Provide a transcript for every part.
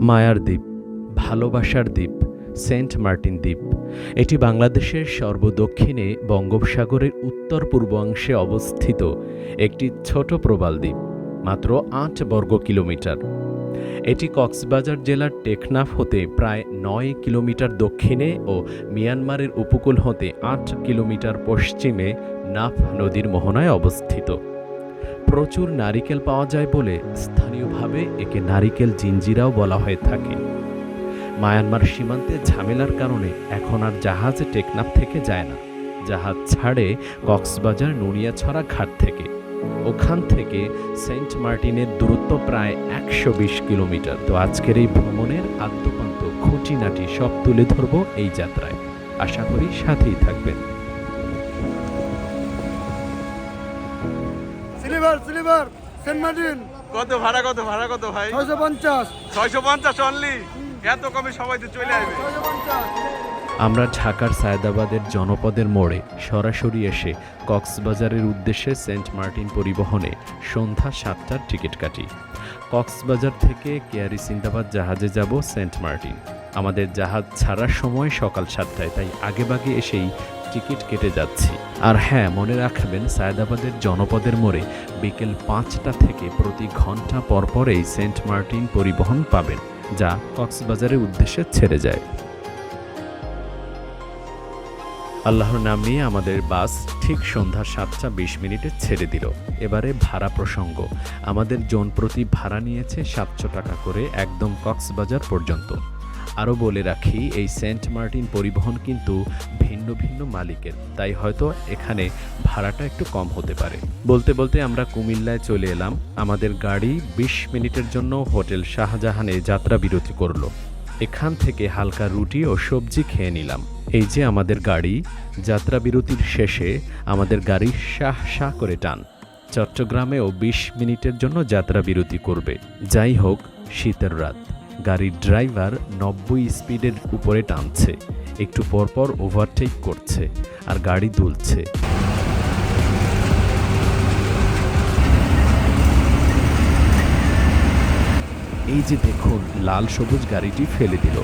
মায়ার দ্বীপ, ভালোবাসার দ্বীপ, সেন্ট মার্টিন দ্বীপ। এটি বাংলাদেশের সর্বদক্ষিণে বঙ্গোপসাগরের উত্তর পূর্বাংশে অবস্থিত একটি ছোট প্রবাল দ্বীপ, মাত্র আট বর্গ কিলোমিটার। এটি কক্সবাজার জেলার টেকনাফ হতে প্রায় নয় কিলোমিটার দক্ষিণে ও মিয়ানমারের উপকূল হতে আট কিলোমিটার পশ্চিমে নাফ নদীর মোহনায় অবস্থিত। প্রচুর নারিকেল পাওয়া যায় বলে স্থানীয়ভাবে একে নারিকেল জিঞ্জিরাও বলা হয়ে থাকে। মায়ানমার সীমান্তে ঝামেলার কারণে এখন আর জাহাজে টেকনাফ থেকে যায় না। জাহাজ ছাড়ে কক্সবাজার নুনিয়াছড়া ঘাট থেকে। ওখান থেকে সেন্ট মার্টিনের দূরত্ব প্রায় একশো বিশ কিলোমিটার। তো আজকের এই ভ্রমণের আদ্যপান্ত খুঁটিনাটি সব তুলে ধরব এই যাত্রায়। আশা করি সাথেই থাকবেন। সিলিভার সিলিভার সেন্ট মার্টিন। কত ভাড়া কত ভাড়া কত ভাই? ছয়শো পঞ্চাশ। ছয়শো পঞ্চাশ অনলি এত কমে সবাই তো চলে আসবে। আমরা ঢাকার সায়দাবাদের জনপদের মোড়ে সরাসরি এসে কক্সবাজারের উদ্দেশ্যে সেন্ট মার্টিন পরিবহনে সন্ধ্যা সাতটার টিকিট কাটি। কক্সবাজার থেকে কেয়ারি সিন্দাবাদ জাহাজে যাব সেন্ট মার্টিন। আমাদের জাহাজ ছাড়ার সময় সকাল সাতটায় তাই আগেভাগে এসেই টিকিট কেটে যাচ্ছি। আর হ্যাঁ মনে রাখবেন, সায়দাবাদের জনপদের মোড়ে বিকেল পাঁচটা থেকে প্রতি ঘণ্টা পরপর এই সেন্ট মার্টিন পরিবহন পাবেন, যা কক্সবাজারের উদ্দেশ্যে ছেড়ে যায়। আল্লাহর নাম নিয়ে আমাদের বাস ঠিক সন্ধ্যা সাতটা বিশ মিনিটে ছেড়ে দিল। এবারে ভাড়া প্রসঙ্গ। আমাদের জন প্রতি ভাড়া নিয়েছে সাতশো টাকা করে একদম কক্সবাজার পর্যন্ত। আরও বলে রাখি, এই সেন্ট মার্টিন পরিবহন কিন্তু ভিন্ন ভিন্ন মালিকের, তাই হয়তো এখানে ভাড়াটা একটু কম হতে পারে। বলতে বলতে আমরা কুমিল্লায় চলে এলাম। আমাদের গাড়ি বিশ মিনিটের জন্য হোটেল শাহজাহানে যাত্রা বিরতি করল। এখান থেকে হালকা রুটি ও সবজি খেয়ে নিলাম। এই যে আমাদের গাড়ি, যাত্রা বিরতির শেষে আমাদের গাড়ি শাহ শাহ করে টান। চট্টগ্রামেও বিশ মিনিটের জন্য যাত্রা বিরতি করবে। যাই হোক, শীতের রাত। গাড়ির ড্রাইভার নব্বই স্পিডের উপরে টানছে, একটু পরপর ওভারটেক করছে আর গাড়ি দুলছে। এই যে দেখুন, লাল সবুজ গাড়িটি ফেলে দিল।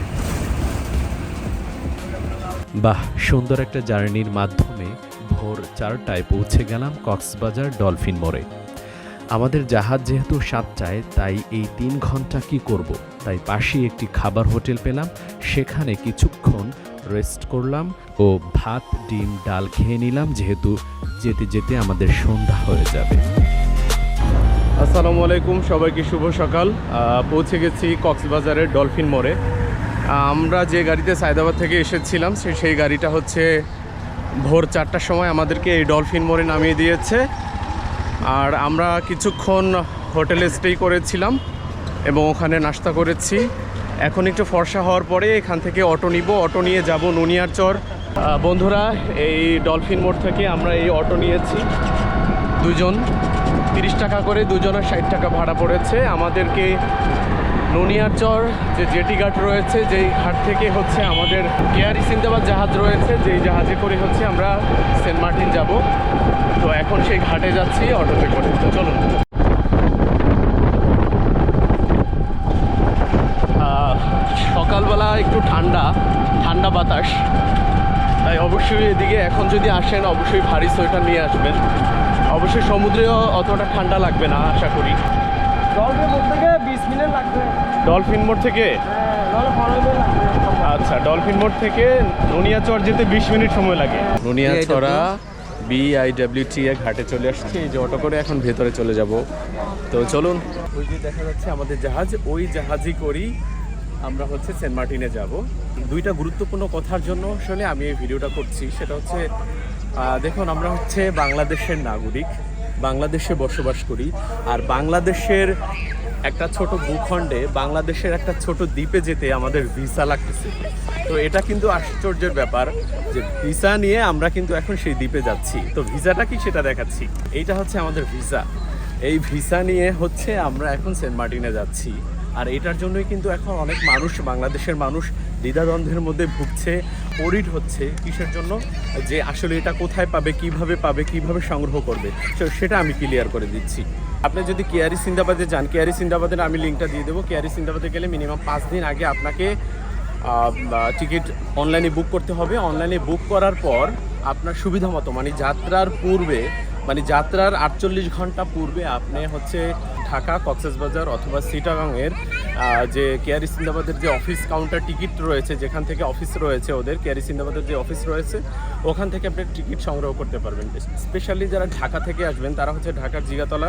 বাহ, সুন্দর একটা জার্নির মাধ্যমে ভোর চারটায় পৌঁছে গেলাম কক্সবাজার ডলফিন মোড়ে। আমাদের জাহাজ যেহেতু সাতটায় তাই এই তিন ঘণ্টা কি করব? তাই পাশেই একটি খাবার হোটেল পেলাম, সেখানে কিছুক্ষণ রেস্ট করলাম ও ভাত, ডিম, ডাল খেয়ে নিলাম, যেহেতু যেতে যেতে আমাদের সন্ধ্যা হয়ে যাবে। আসসালামু আলাইকুম, সবাইকে শুভ সকাল। পৌঁছে গেছি কক্সবাজারের ডলফিন মোড়ে। আমরা যে গাড়িতে সায়দাবাদ থেকে এসেছিলাম, সে সেই গাড়িটা হচ্ছে ভোর চারটার সময় আমাদেরকে এই ডলফিন মোড়ে নামিয়ে দিয়েছে। আর আমরা কিছুক্ষণ হোটেলে স্টে করেছিলাম এবং ওখানে নাস্তা করেছি। এখন একটু ফর্সা হওয়ার পরে এখান থেকে অটো নিব, অটো নিয়ে যাব নুনিয়ার চর। বন্ধুরা, এই ডলফিন মোড় থেকে আমরা এই অটো নিয়েছি। দুজন, তিরিশ টাকা করে দুজনের ষাট টাকা ভাড়া পড়েছে। আমাদেরকে ননিয়ার চর, যে জেটি ঘাট রয়েছে, যেই ঘাট থেকে হচ্ছে আমাদের কেয়ারি সিন্দাবাদ জাহাজ রয়েছে, যেই জাহাজে করে হচ্ছে আমরা সেন্ট মার্টিন যাব। তো এখন সেই ঘাটে যাচ্ছি অটোতে করে। তো চলুন। সকালবেলা একটু ঠান্ডা ঠান্ডা বাতাস। তাই অবশ্যই এদিকে এখন যদি আসেন অবশ্যই ভারী সোয়েটার নিয়ে আসবেন। অবশ্যই সমুদ্রেও অতটা ঠান্ডা লাগবে না আশা করি। ডলফিন মোড় থেকে বিশ ডলফিন মোড় থেকে? হ্যাঁ আচ্ছা ডলফিন মোড় থেকে নুনিয়াচর যেতে বিশ মিনিট সময় লাগে। নুনিয়াচড়া বিআইডব্লিউটি এ ঘাটে চলে আসছি। এই যে অটো করে এখন ভেতরে চলে যাব। তো চলুন। ওই যে দেখা যাচ্ছে আমাদের জাহাজ, ওই জাহাজই করি। আমরা হচ্ছে সেন্ট মার্টিনে যাব। দুইটা গুরুত্বপূর্ণ কথার জন্য আসলে আমি এই ভিডিওটা করছি। সেটা হচ্ছে দেখুন, আমরা হচ্ছে বাংলাদেশের নাগরিক। বাংলাদেশে বসবাস করি। আর বাংলাদেশের একটা ছোট ভূখণ্ডে বাংলাদেশের একটা ছোট দ্বীপে যেতে আমাদের ভিসা লাগতেছে। তো এটা কিন্তু আশ্চর্যের ব্যাপার যে ভিসা নিয়ে আমরা কিন্তু এখন সেই দ্বীপে যাচ্ছি। তো ভিসাটা কি সেটা দেখাচ্ছি। এইটা হচ্ছে আমাদের ভিসা। এই ভিসা নিয়ে হচ্ছে আমরা এখন সেন্ট মার্টিনে যাচ্ছি। আর এটার জন্যই কিন্তু এখন অনেক মানুষ, বাংলাদেশের মানুষ দ্বিধাদ্বন্দ্বের মধ্যে ভুগছে অরিড হচ্ছে কিসের জন্য? যে আসলে এটা কোথায় পাবে, কীভাবে পাবে, কীভাবে সংগ্রহ করবে? সেটা আমি ক্লিয়ার করে দিচ্ছি। আপনি যদি কেয়ারি সিন্দাবাদে যান, কেয়ারি সিন্দাবাদের আমি লিঙ্কটা দিয়ে দেবো। কেয়ারি সিন্দাবাদে গেলে মিনিমাম পাঁচ দিন আগে আপনাকে টিকিট অনলাইনে বুক করতে হবে। অনলাইনে বুক করার পর আপনার সুবিধা মতো মানে যাত্রার পূর্বে মানে যাত্রার আটচল্লিশ ঘণ্টা পূর্বে আপনি হচ্ছে ঢাকা কক্সবাজার অথবা সিটাগাংয়ের যে কেয়ারি সিন্দাবাদের যে অফিস কাউন্টার টিকিট রয়েছে, যেখান থেকে অফিস রয়েছে ওদের কেয়ারি সিন্দাবাদের যে অফিস রয়েছে, ওখান থেকে আপনি টিকিট সংগ্রহ করতে পারবেন। স্পেশালি যারা ঢাকা থেকে আসবেন, তারা হচ্ছে ঢাকার জিগাতলা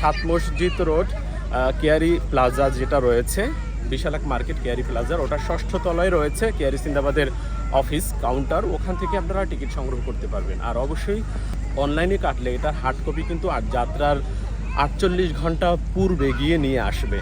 সাত মসজিদ রোড কেয়ারি প্লাজা যেটা রয়েছে, বিশালাক মার্কেট কেয়ারি প্লাজার, ওটা ষষ্ঠ তলায় রয়েছে কেয়ারি সিন্দাবাদের অফিস কাউন্টার, ওখান থেকে আপনারা টিকিট সংগ্রহ করতে পারবেন। আর অবশ্যই অনলাইনে কাটলে এটা হার্ড কপি কিন্তু আর যাত্রার আটচল্লিশ ঘণ্টা পূর্বে গিয়ে নিয়ে আসবে।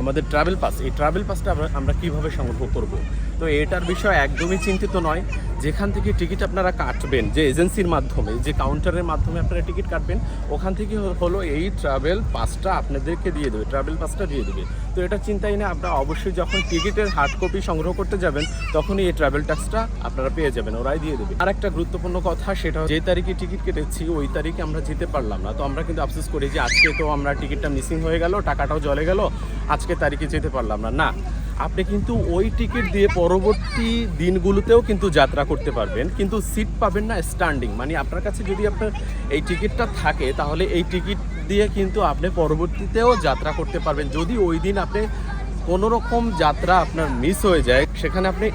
আমাদের ট্রাভেল পাস এই ট্রাভেল পাসটা আমরা কীভাবে সংগ্রহ করব? তো এটার বিষয় একদমই চিন্তিত নয়। যেখান থেকে টিকিট আপনারা কাটবেন, যে এজেন্সির মাধ্যমে, যে কাউন্টারের মাধ্যমে আপনারা টিকিট কাটবেন, ওখান থেকে হলো এই ট্রাভেল পাসটা আপনাদেরকে দিয়ে দেবে ট্রাভেল পাসটা দিয়ে দেবে। তো এটা চিন্তাই না, আপনারা অবশ্যই যখন টিকিটের হার্ড কপি সংগ্রহ করতে যাবেন, তখনই এই ট্রাভেল ট্যাক্সটা আপনারা পেয়ে যাবেন, ওরাই দিয়ে দেবে। আর একটা গুরুত্বপূর্ণ কথা সেটা যে তারিখে টিকিট কেটেছি, ওই তারিখে আমরা যেতে পারলাম না। তো আমরা কিন্তু আফসোস করি যে আজকে তো আমরা টিকিটটা মিসিং হয়ে গেল, টাকাটাও জলে গেল, আজকে তারিখে যেতে পারলাম না। না আপনি কিন্তু ওই টিকিট দিয়ে পরবর্তী দিনগুলোতেও কিন্তু যাত্রা করতে পারবেন। কিন্তু সিট পাবেন না স্ট্যান্ডিং মানে আপনার কাছে যদি আপনার এই টিকিটটা থাকে, তাহলে এই টিকিট দিয়ে কিন্তু আপনি পরবর্তীতেও যাত্রা করতে পারবেন। যদি ওই দিন আপনি কোনো রকম যাত্রা আপনার মিস হয়ে যায়, সেখানে আপনি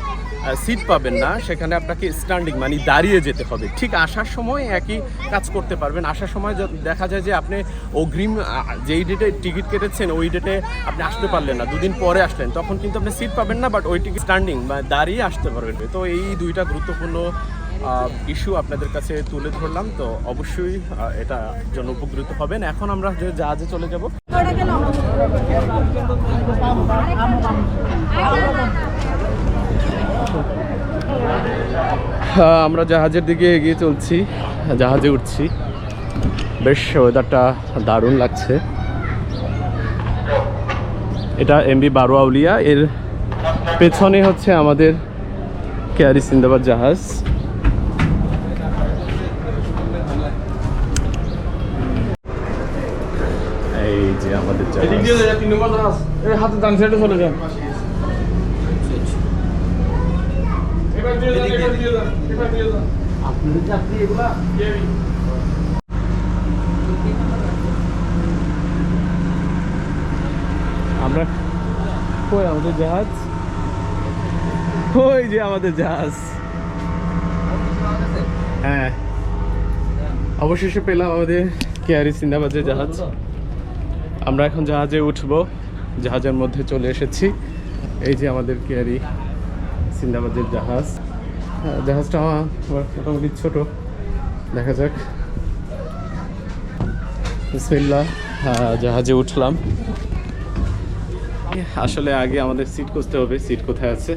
সিট পাবেন না সেখানে আপনাকে স্ট্যান্ডিং মানে দাঁড়িয়ে যেতে হবে ঠিক আসার সময় একই কাজ করতে পারবেন আসার সময় দেখা যায় যে আপনি অগ্রিম যেই ডেটে টিকিট কেটেছেন ওই ডেটে আপনি আসতে পারলেন না দুদিন পরে আসলেন তখন কিন্তু আপনি সিট পাবেন না বাট ওই টিকিট স্ট্যান্ডিং বা দাঁড়িয়ে আসতে পারবেন তো এই দুইটা গুরুত্বপূর্ণ ইস্যু আপনাদের কাছে তুলে ধরলাম তো অবশ্যই এটা জন্য উপকৃত হবেন এখন আমরা যে জাহাজে চলে যাব হ্যাঁ, আমরা জাহাজের দিকে এগিয়ে চলছি জাহাজে উঠছি। বেশ ওয়েদারটা দারুণ লাগছে। এটা এমবি বারো আউলিয়া এর পেছনে হচ্ছে আমাদের কেয়ারি সিন্দাবাদ জাহাজ। এই যে আমাদের জাহাজ। হাতে ডান সাইডে আমরা কই? আমাদের জাহাজ? ওই যে আমাদের জাহাজ? হ্যাঁ। অবশেষে পেলাম আমাদের কেয়ারি সিন্দাবাদের জাহাজ। আমরা এখন জাহাজে উঠব। জাহাজের মধ্যে চলে এসেছি। এই যে আমাদের কেয়ারি। সিন্দাবাদের জাহাজ। হ্যাঁ, জাহাজটা আমার মোটামুটি ছোট। দেখা যাক। বিসমিল্লাহ। হ্যাঁ, জাহাজে উঠলাম। আসলে আগে আমাদের সিট খুঁজতে হবে সিট কোথায় আছে?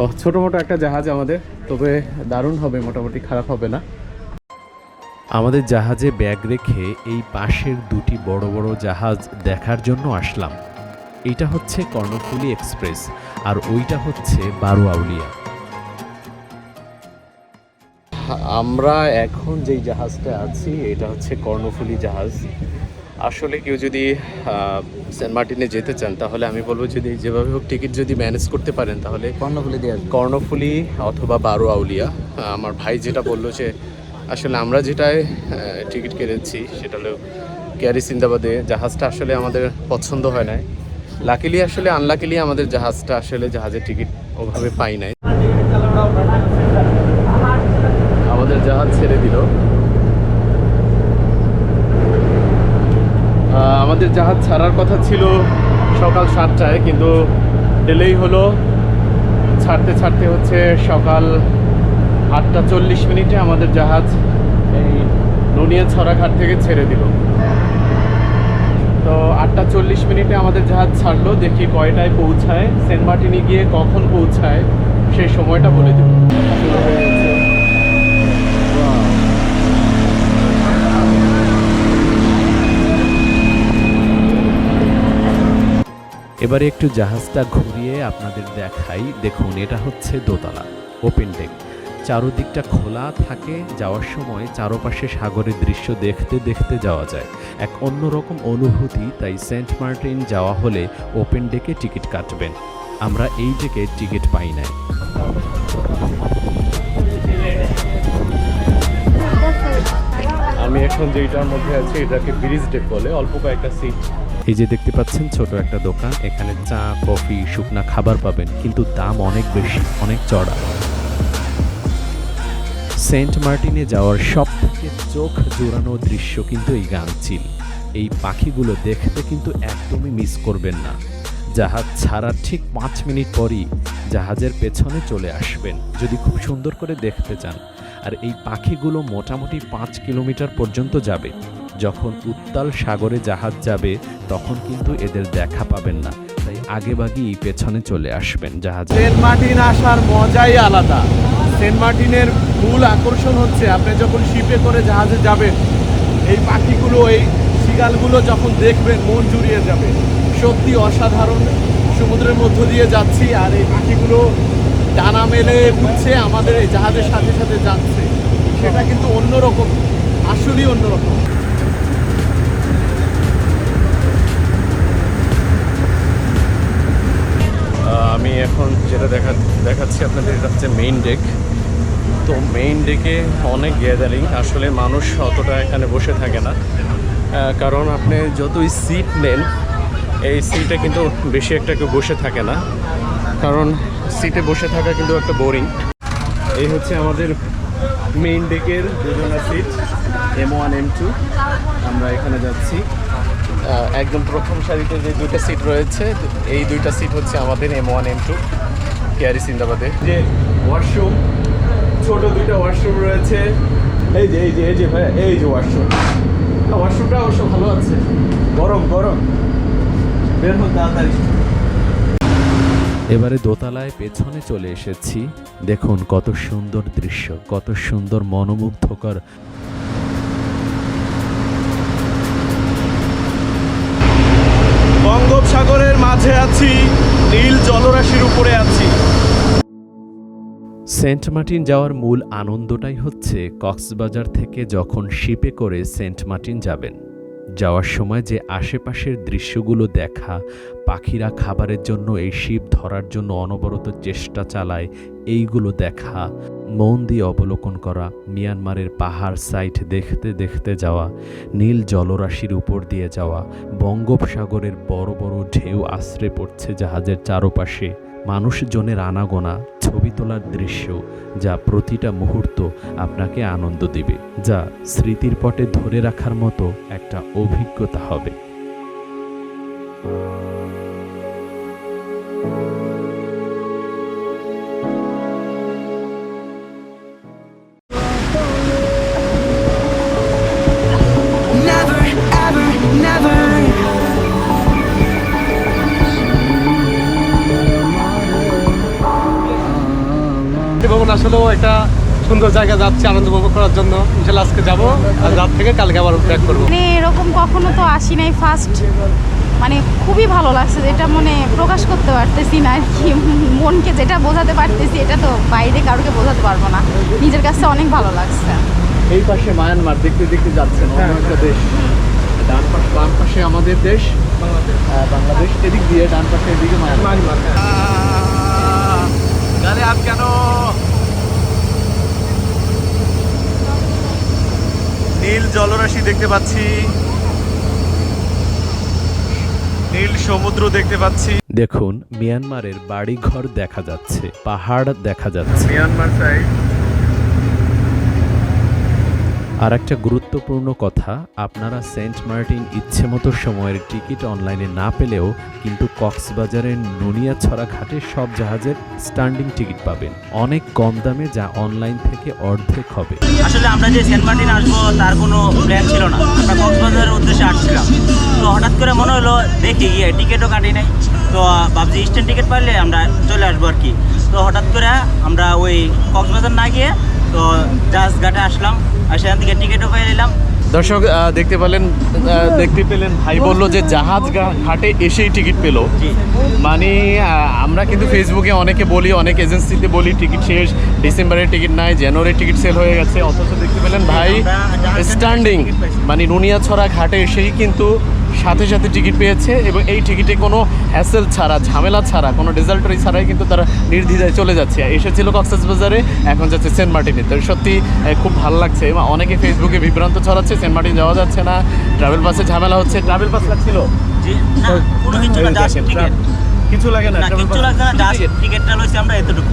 ও ছোট মোটো একটা জাহাজ আমাদের তবে দারুণ হবে মোটামুটি খারাপ হবে না। আমাদের জাহাজে ব্যাগ রেখে এই পাশের দুটি বড় বড় জাহাজ দেখার জন্য আসলাম। এটা হচ্ছে কর্ণফুলী এক্সপ্রেস। আর ওইটা হচ্ছে বারো আউলিয়া আমরা এখন যেই জাহাজটা আছি এটা হচ্ছে কর্ণফুলী জাহাজ। আসলে কেউ যদি সেন্ট মার্টিনে যেতে চান তাহলে আমি বলব যদি যেভাবে হোক টিকিট যদি ম্যানেজ করতে পারেন তাহলে কর্ণফুলি দিয়ে কর্ণফুলী অথবা বারো আউলিয়া আমার ভাই যেটা বলল যে আসলে আমরা যেটায় টিকিট কেটেছি সেটা হলো ক্যারি সিন্দাবাদে জাহাজটা আসলে আমাদের পছন্দ হয় নাই। লাকিলি আসলে আনলাকিলি আমাদের জাহাজটা আসলে জাহাজের টিকিট ওভাবে পাই নাই। আমাদের জাহাজ ছেড়ে দিল। আমাদের জাহাজ ছাড়ার কথা ছিল সকাল সাতটায়, কিন্তু ডেলেই হলো। ছাড়তে ছাড়তে হচ্ছে সকাল আটটা চল্লিশ মিনিটে আমাদের জাহাজ এই নুনিয়া ছড়াঘাট থেকে ছেড়ে দিল। তো আটটা চল্লিশ মিনিটে আমাদের জাহাজ ছাড়লো, দেখি কয়টায় পৌঁছায়, সেন্ট মার্টিনে গিয়ে কখন পৌঁছায়, সেই সময়টা বলে দেব! এবারে একটু জাহাজটা ঘুরিয়ে আপনাদের দেখাই। দেখুন, এটা হচ্ছে দোতলা ওপেন ডেক চারদিকটা খোলা থাকে যাওয়ার সময় চারপাশে সাগরের দৃশ্য দেখতে দেখতে যাওয়া যায়। এক অন্যরকম অনুভূতি তাই সেন্ট মার্টিন যাওয়া হলে ওপেন ডেকে টিকিট কাটবেন। আমরা এই ডেকে টিকিট পাই নাই। আমি এখন যেটার মধ্যে আছি এটাকে ব্রিজ ডেক বলে অল্প কয়েকটা সিট এই যে দেখতে পাচ্ছেন ছোট একটা দোকান এখানে চা কফি শুকনা খাবার পাবেন কিন্তু দাম অনেক বেশি অনেক চড়া। সেন্ট মার্টিনে যাওয়ার সব থেকে চোখ জোড়ানো দৃশ্য কিন্তু এই গাংচিল এই পাখিগুলো দেখতে কিন্তু একদমই মিস করবেন না। জাহাজ ছাড়ার ঠিক পাঁচ মিনিট পরই জাহাজের পেছনে চলে আসবেন, যদি খুব সুন্দর করে দেখতে চান। আর এই পাখিগুলো মোটামুটি পাঁচ কিলোমিটার পর্যন্ত যাবে। যখন উত্তাল সাগরে জাহাজ যাবে, তখন কিন্তু এদের দেখা পাবেন না। তাই আগেভাগেই পেছনে চলে আসবেন জাহাজে। সেন্ট মার্টিন আসার মজাই আলাদা। সেন্ট মার্টিনের মূল আকর্ষণ হচ্ছে আপনি যখন শিপে করে জাহাজে যাবেন, এই পাখিগুলো, এই শিগালগুলো যখন দেখবেন, মন জুড়িয়ে যাবে। সত্যি অসাধারণ। সমুদ্রের মধ্য দিয়ে যাচ্ছি আর এই পাখিগুলো ডানা মেলে উঠছে আমাদের এই জাহাজের সাথে সাথে যাচ্ছে। সেটা কিন্তু অন্যরকম, আসলেই অন্যরকম। আমি এখন যেটা দেখা দেখাচ্ছি আপনাদের, এটা হচ্ছে মেইন ডেক তো মেইন ডেকে অনেক গ্যাদারিং আসলে মানুষ অতটা এখানে বসে থাকে না। কারণ আপনি যতই সিট নেন, এই সিটে কিন্তু বেশি একটা কেউ বসে থাকে না। কারণ সিটে বসে থাকা কিন্তু একটা বোরিং এই হচ্ছে আমাদের মেইন ডেকের দুজনা seat M one M two আমরা এখানে যাচ্ছি। একদম প্রথম সারিতে যে দুইটা সিট রয়েছে এই দুইটা সিট হচ্ছে আমাদের M one M two Keari সিন্দাবাদে। যে ওয়াশরুম ছোট দুইটা ওয়াশরুম রয়েছে। এই যে এই যে এই যে ভাই এই যে ওয়াশরুম ওয়াশরুমটা অবশ্য ভালো আছে। গরম গরম। বের হন তাড়াতাড়ি। এবারে দোতলায় পেছনে চলে এসেছি। দেখুন কত সুন্দর দৃশ্য কত সুন্দর মনোমুগ্ধকর বঙ্গোপসাগরের মাঝে আছি, নীল জলরাশির উপরে আছি। সেন্ট মার্টিন যাওয়ার মূল আনন্দটাই হচ্ছে কক্সবাজার থেকে যখন শিপে করে সেন্ট মার্টিন যাবেন। যাওয়ার সময় যে আশেপাশের দৃশ্যগুলো দেখা, পাখিরা খাবারের জন্য এই শিব ধরার জন্য অনবরত চেষ্টা চালায়, এইগুলো দেখা, মন দিয়ে অবলোকন করা, মিয়ানমারের পাহাড় সাইট দেখতে দেখতে যাওয়া, নীল জলরাশির উপর দিয়ে যাওয়া, বঙ্গোপসাগরের বড় বড় ঢেউ আশ্রে পড়ছে জাহাজের চারপাশে, মানুষজনের আনাগোনা। ছবি তোলার দৃশ্য যা প্রতিটা মুহূর্ত আপনাকে আনন্দ দেবে, যা স্মৃতির পটে ধরে রাখার মতো একটা অভিজ্ঞতা হবে। আসলেও একটা সুন্দর জায়গা যাচ্ছি আনন্দ উপভোগ করার জন্য। ইনশাল্লাহ আজকে যাব আর রাত থেকে কালকে আবার ব্যাক করব। মানে এরকম কখনো তো আসি নাই ফার্স্ট মানে খুবই ভালো লাগছে যেটা মনে প্রকাশ করতে পারতেছি না আর কি। মনকে যেটা বোঝাতে পারতেছি এটা তো বাইরে কারোকে বোঝাতে পারব না। নিজের কাছে অনেক ভালো লাগছে। এই পাশে মায়ানমার দেখতে দেখতে যাচ্ছেন অন্য একটা দেশ। ডান পাশে বাম পাশে আমাদের দেশ বাংলাদেশ এদিক দিয়ে ডান পাশে এদিকে মায়ানমার। গালে আপ কেন? নীল জলরাশি দেখতে পাচ্ছি। নীল সমুদ্র দেখতে পাচ্ছি। দেখুন মিয়ানমারের বাড়ি ঘর দেখা যাচ্ছে পাহাড় দেখা যাচ্ছে। মিয়ানমার সাইড আর একটা গুরুত্বপূর্ণ কথা, আপনারা সেন্ট মার্টিন ইচ্ছেমতো সময়ের টিকিট অনলাইনে না পেলেও কিন্তু কক্সবাজারের নুনিয়াছড়া ঘাটে সব জাহাজের স্ট্যান্ডিং টিকিট পাবেন। অনেক কম দামে যা অনলাইন থেকে অর্ধেক হবে। আসলে আমরা যে সেন্ট মার্টিন আসব, তার কোনো প্ল্যান ছিল না। আমরা কক্সবাজারের উদ্দেশ্যে আসছিলাম। তো হঠাৎ করে মনে হলো, দেখি গিয়ে টিকিটও কাটি নাই। তো ভাবছি ইস্টার্ন টিকিট পাইলে আমরা চলে আসব আর কি। তো হঠাৎ করে আমরা ওই কক্সবাজার না গিয়ে, তো জাহাজ ঘাটে আসলাম। আর সেখান থেকে টিকিটও পেয়ে নিলাম। দর্শক দেখতে পেলেন দেখতে পেলেন ভাই বলল যে জাহাজ ঘাটে এসেই টিকিট পেল। মানে আমরা কিন্তু ফেসবুকে অনেকে বলি অনেক এজেন্সিতে বলি টিকিট শেষ ডিসেম্বরের টিকিট নাই জানুয়ারির টিকিট সেল হয়ে গেছে। অথচ দেখতে পেলেন ভাই স্ট্যান্ডিং মানে নুনিয়াছড়া ঘাটে এসেই কিন্তু সাথে সাথে টিকিট পেয়েছে এবং এই টিকিটে কোনো হ্যাসেল ছাড়া ঝামেলা ছাড়া কোনো রেজাল্টারি ছাড়াই কিন্তু তারা নির্দ্বিধায় চলে যাচ্ছে। এসেছিল কক্সেস বাজারে এখন যাচ্ছে সেন্ট মার্টিনে। তো সত্যি খুব ভালো লাগছে। এবং অনেকে ফেসবুকে বিভ্রান্ত ছড়াচ্ছে সেন্ট মার্টিন যাওয়া যাচ্ছে না ট্রাভেল বাসে ঝামেলা হচ্ছে। ট্রাভেল বাস লাগছিল? জি না কোনো কিছু না দেখেন, টিকিট কিছু লাগে না না না টিকিটটা লইছি আমরা এতটুকু।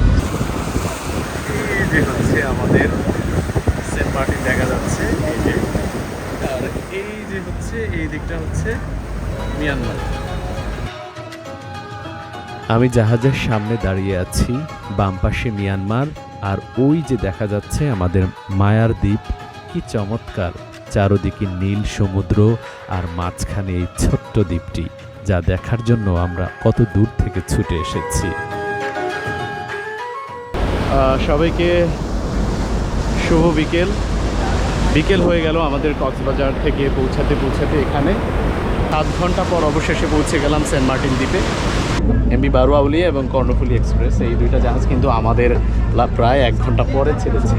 যে হচ্ছে আমাদের সেন্ট মার্টিন দেখা যাচ্ছে এই যে এই দিকটা হচ্ছে মিয়ানমার। আমি জাহাজের সামনে দাঁড়িয়ে আছি বাম পাশে মিয়ানমার আর ওই যে দেখা যাচ্ছে আমাদের মায়ার দ্বীপ কি চমৎকার। চারদিকে নীল সমুদ্র আর মাঝখানে এই ছোট্ট দ্বীপটি যা দেখার জন্য আমরা কত দূর থেকে ছুটে এসেছি। আহ, সবাইকে শুভ বিকেল। বিকেল হয়ে গেল আমাদের কক্সবাজার থেকে পৌঁছাতে পৌঁছাতে এখানে। সাত ঘণ্টা পর অবশেষে পৌঁছে গেলাম সেন্ট মার্টিন দ্বীপে। এমবি বারুয়াউলি এবং কর্ণফুলি এক্সপ্রেস, এই দুইটা জাহাজ কিন্তু আমাদের প্রায় এক ঘণ্টা পরে ছেড়েছে।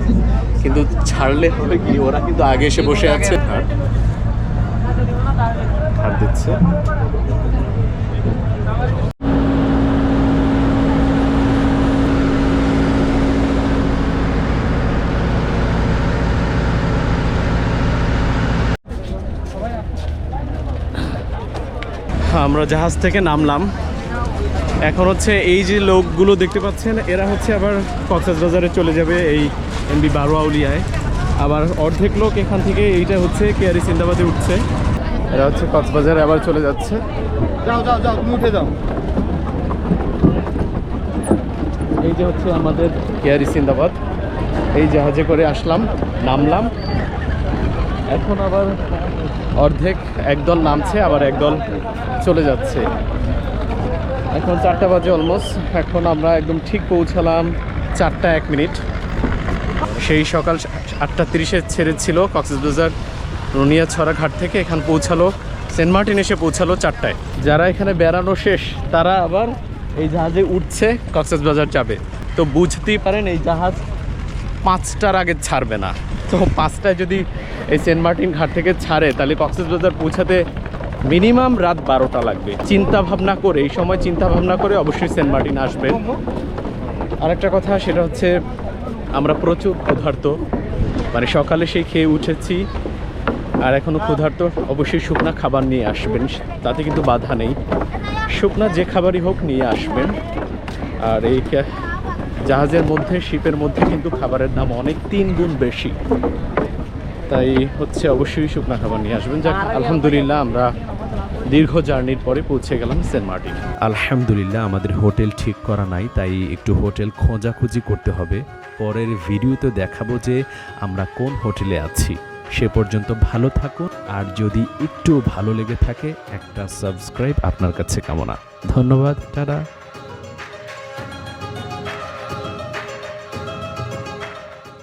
কিন্তু ছাড়লে হবে কি? ওরা কিন্তু আগে এসে বসে আছে। ঘাট দিচ্ছে। আমরা জাহাজ থেকে নামলাম। এখন হচ্ছে এই যে লোকগুলো দেখতে পাচ্ছেন এরা হচ্ছে আবার কক্সবাজারে চলে যাবে এই এমবি বারোয়াউলিয়ায়। আবার অর্ধেক লোক এখান থেকে এইটা হচ্ছে কেয়ারি সিন্দাবাদে উঠছে। এরা হচ্ছে কক্সবাজারে আবার চলে যাচ্ছে। যাও যাও যাও তুমি উঠে যাও। এই যে হচ্ছে আমাদের কেয়ারি সিন্দাবাদ। এই জাহাজে করে আসলাম নামলাম। এখন আবার অর্ধেক একদল নামছে আবার একদল চলে যাচ্ছে। এখন চারটা বাজে অলমোস্ট এখন আমরা একদম ঠিক পৌঁছালাম চারটা এক মিনিট। সেই সকাল আটটা তিরিশে ছেড়েছিল কক্সবাজার রুনিয়াছড়া ঘাট থেকে এখান পৌঁছালো। সেন্ট মার্টিন এসে পৌঁছালো চারটায়। যারা এখানে বেড়ানো শেষ, তারা আবার এই জাহাজে উঠছে কক্সবাজার যাবে। তো বুঝতেই পারেন, এই জাহাজ পাঁচটার আগে ছাড়বে না। তো পাঁচটায় যদি এই সেন্ট মার্টিন ঘাট থেকে ছাড়ে, তাহলে কক্সবাজার পৌঁছাতে মিনিমাম রাত বারোটা লাগবে। চিন্তা ভাবনা করে, এই সময় চিন্তা ভাবনা করে অবশ্যই সেন্ট মার্টিন আসবেন। আরেকটা কথা, সেটা হচ্ছে আমরা প্রচুর ক্ষুধার্ত। মানে সকালে সেই খেয়ে উঠেছি, আর এখনও ক্ষুধার্ত, অবশ্যই শুকনা খাবার নিয়ে আসবেন, তাতে কিন্তু বাধা নেই। শুকনা যে খাবারই হোক নিয়ে আসবেন। আর এই জাহাজের মধ্যে, শিপের মধ্যে কিন্তু খাবারের দাম অনেক তিন গুণ বেশি। তাই হচ্ছে অবশ্যই শুকনা খাবার নিয়ে আসবেন। যাক আলহামদুলিল্লাহ আমরা দীর্ঘ জার্নির পরে পৌঁছে গেলাম সেন্ট মার্টিন। আলহামদুলিল্লাহ আমাদের হোটেল ঠিক করা নাই তাই একটু হোটেল খোঁজাখুঁজি করতে হবে। পরের ভিডিওতে দেখাবো যে আমরা কোন হোটেলে আছি। সে পর্যন্ত ভালো থাকুন আর যদি একটু ভালো লেগে থাকে একটা সাবস্ক্রাইব আপনার কাছে কামনা। ধন্যবাদ টাটা।